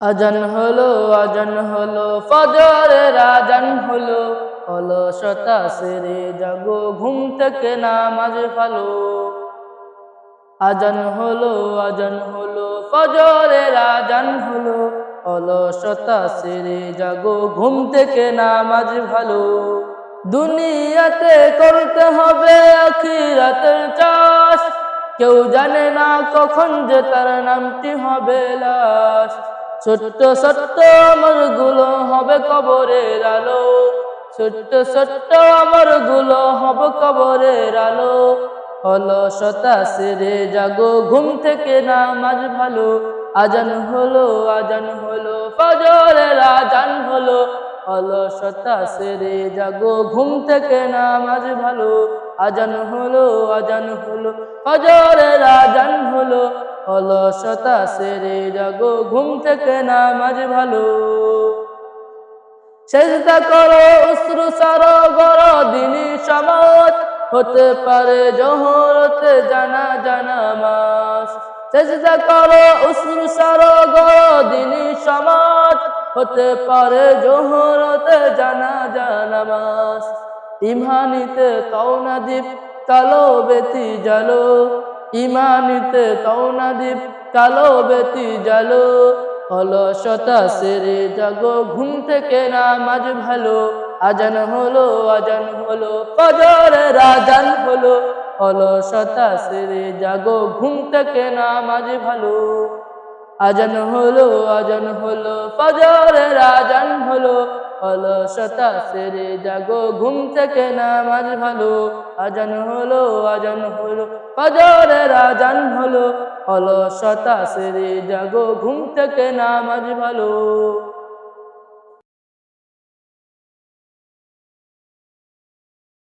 আজান হলো আজান হলো ফজরের আজান হলো। অলসতা সেরে জাগো, ঘুম থেকে নামাজ ভালো। আজান হলো আজান হলো ফজরের আজান হলো। অলসতা সেরে জাগো, ঘুম থেকে নামাজ ভালো। দুনিয়াতে করতে হবে আখিরাতের চাষ। কেউ জানে না কখন যে তার নামটি হবে লাশ। ছোট্ট ছোট্ট আমারগুলো হবে কবরের আলো। ছোট্ট ছোট্ট আমারগুলো হবে কবরের আলো। অলসতা সেরে জাগো, ঘুম থেকে নামাজ ভালো। আজান হলো আজান হলো, ফজরের আজান হলো। অলসতা সেরে জাগো, ঘুম থেকে নামাজ ভালো। আজান হলো আজান হলো, ফজরের আজান হলো অলসতা সেরে জাগো, ঘুম থেকে নামাজ ভালো। সেজদা করো, উসরু সারো গর দিনী সমাজ, হতে পারে জহরতে জানা জানা মাস। সেজদা করো, উসরু সারো দিনী সমাজ, হতে পারে জহরতে জানা জানা মাস। ইমানিতে তৌনা দ্বীপ কালো বেতি জালো। ইমানিতে তৌনা দ্বীপ কালো বেতি জালো। অলসতা সেরে জাগো, ঘুম থেকে নামাজ ভালো। আজান হলো আজান হলো, ফজরের আজান হলো। অলসতা সেরে জাগো, ঘুম থেকে নামাজ ভালো। আজান হলো আজান হলো, ফজরের আজান অলসতা সেরে জাগো, ঘুম থেকে নামাজ ভালো, আজান হলো আজান হলো, ফজরের আজান হলো অলসতা সেরে জাগো, ঘুম থেকে নামাজ ভালো।